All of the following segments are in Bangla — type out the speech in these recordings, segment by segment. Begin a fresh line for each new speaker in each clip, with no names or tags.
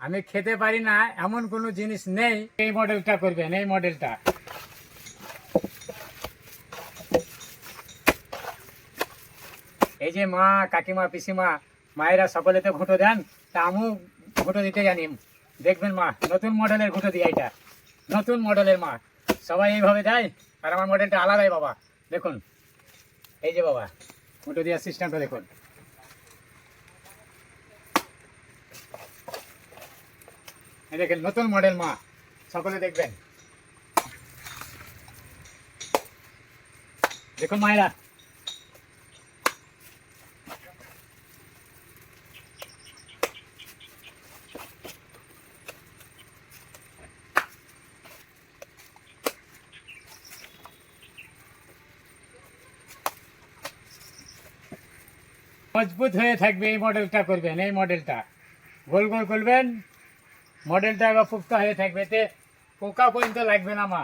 আমি খেতে পারি না, এমন কোনো জিনিস নেই। এই মডেলটা করবেন, এই মডেলটা। এই যে মা, কাকিমা, পিসিমা, মায়েরা সকলে তো ঘুঁটো দেন, তা আমিও ঘুঁটো দিতে জানি। দেখবেন মা, নতুন মডেলের ঘুঁটো দিয়ে এটা। নতুন মডেলের মা। সবাই এইভাবে দেয়, আর আমার মডেলটা আলাদাই বাবা। দেখুন, এই যে বাবা, ঘুঁটো দেওয়ার সিস্টেমটা দেখুন। দেখেন, নতুন মডেল মা। সকলে দেখবেন। দেখুন মায়েরা। মজবুত হয়ে থাকবে এই মডেলটা করবেন, এই মডেলটা গোল গোল করবেন। মডেলটা এবার পুক্তা হয়ে থাকবে এতে পোকা পর্যন্ত লাগবে না মা।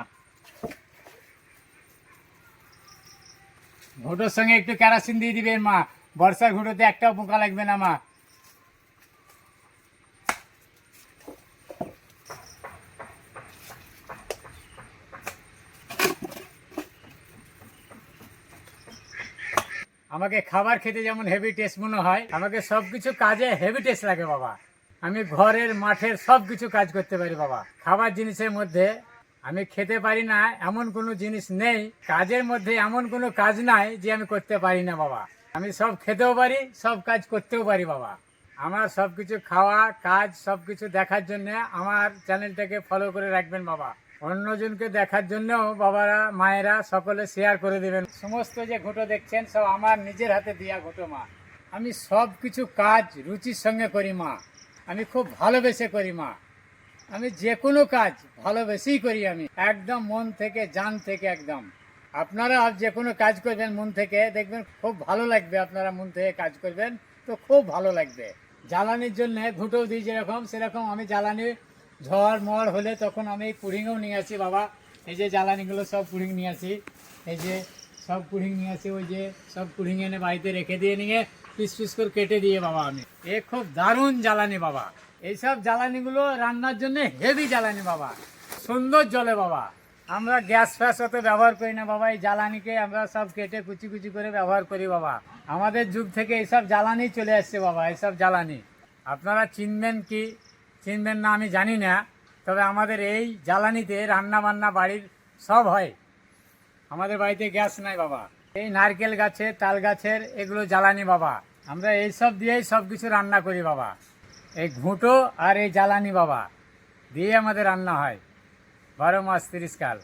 ঘুটোর সঙ্গে একটু কেরাসিন দিয়ে দিবেন মা, বর্ষার ঘুটোতে একটাও পোকা লাগবে না মা। আমাকে খাবার খেতে যেমন হেভি টেস্ট মনে হয়, আমাকে সব কিছু কাজে হেভি টেস্ট লাগে বাবা। আমি ঘরের, মাঠের সব কিছু কাজ করতে পারি বাবা। খাবার জিনিসের মধ্যে আমি খেতে পারি না, এমন কোনো জিনিস নেই, কাজের মধ্যে এমন কোনো কাজ নাই যে আমি করতে পারি না বাবা। আমি সব খেতেও পারি, সব কাজ করতেও পারি বাবা। আমার সব কিছু খাওয়া, কাজ সব কিছু দেখার জন্য আমার চ্যানেলটাকে ফলো করে রাখবেন বাবা। অন্যজনকে দেখার জন্যও বাবারা, মায়েরা সকলে শেয়ার করে দেবেন। সমস্ত যে ঘুটো দেখছেন, সব আমার নিজের হাতে দেওয়া ঘুটো মা। আমি সব কিছু কাজ, রুচির সঙ্গে করি মা। আমি খুব ভালোবেসে করি, মা। আমি যে কোনো কাজ ভালোবেসেই করি আমি। একদম মন থেকে, জান থেকে একদম। আপনারা যে কোনো কাজ করবেন মন থেকে, দেখবেন খুব ভালো লাগবে আপনারা মন থেকে কাজ করবেন, তো খুব ভালো লাগবে। জ্বালানির জন্য ঘুঁটো দিই যেরকম, সেরকম আমি জ্বালানি, ঝড় মড় হলে তখন আমি পুডিংও নিয়ে আসি, বাবা। এই যে জ্বালানিগুলো সব পুডিং নিয়ে আসি। এই যে সব পুডিং নিয়ে আসে, ওই যে সব পুডিং এনে বাড়িতে রেখে দিয়ে নিয়ে পিস পিস করে কেটে দিয়ে বাবা আমি। এ খুব দারুণ জ্বালানি বাবা। এইসব জ্বালানিগুলো রান্নার জন্য হেভি জ্বালানি বাবা। সুন্দর জলে বাবা। আমরা গ্যাস ফ্যাস অত ব্যবহার করি না বাবা, এই জ্বালানিকে আমরা সব কেটে কুচি কুচি করে ব্যবহার করি বাবা। আমাদের যুগ থেকে এইসব জ্বালানি চলে আসছে বাবা, এইসব জ্বালানি। আপনারা চিনবেন কি? চিনবেন না আমি জানি না, তবে আমাদের এই জ্বালানিতে রান্না বান্না বাড়ির সব হয়। আমাদের বাড়িতে গ্যাস নাই বাবা। এই নারকেল গাছে, তাল গাছের এগুলো জ্বালানি বাবা। আমরা এই সব দিয়েই সব কিছু রান্না করি বাবা। এই ঘুঁটো আর এই জ্বালানি বাবা। দিয়ে আমাদের রান্না হয়। বারো মাস তিরিশ কাল।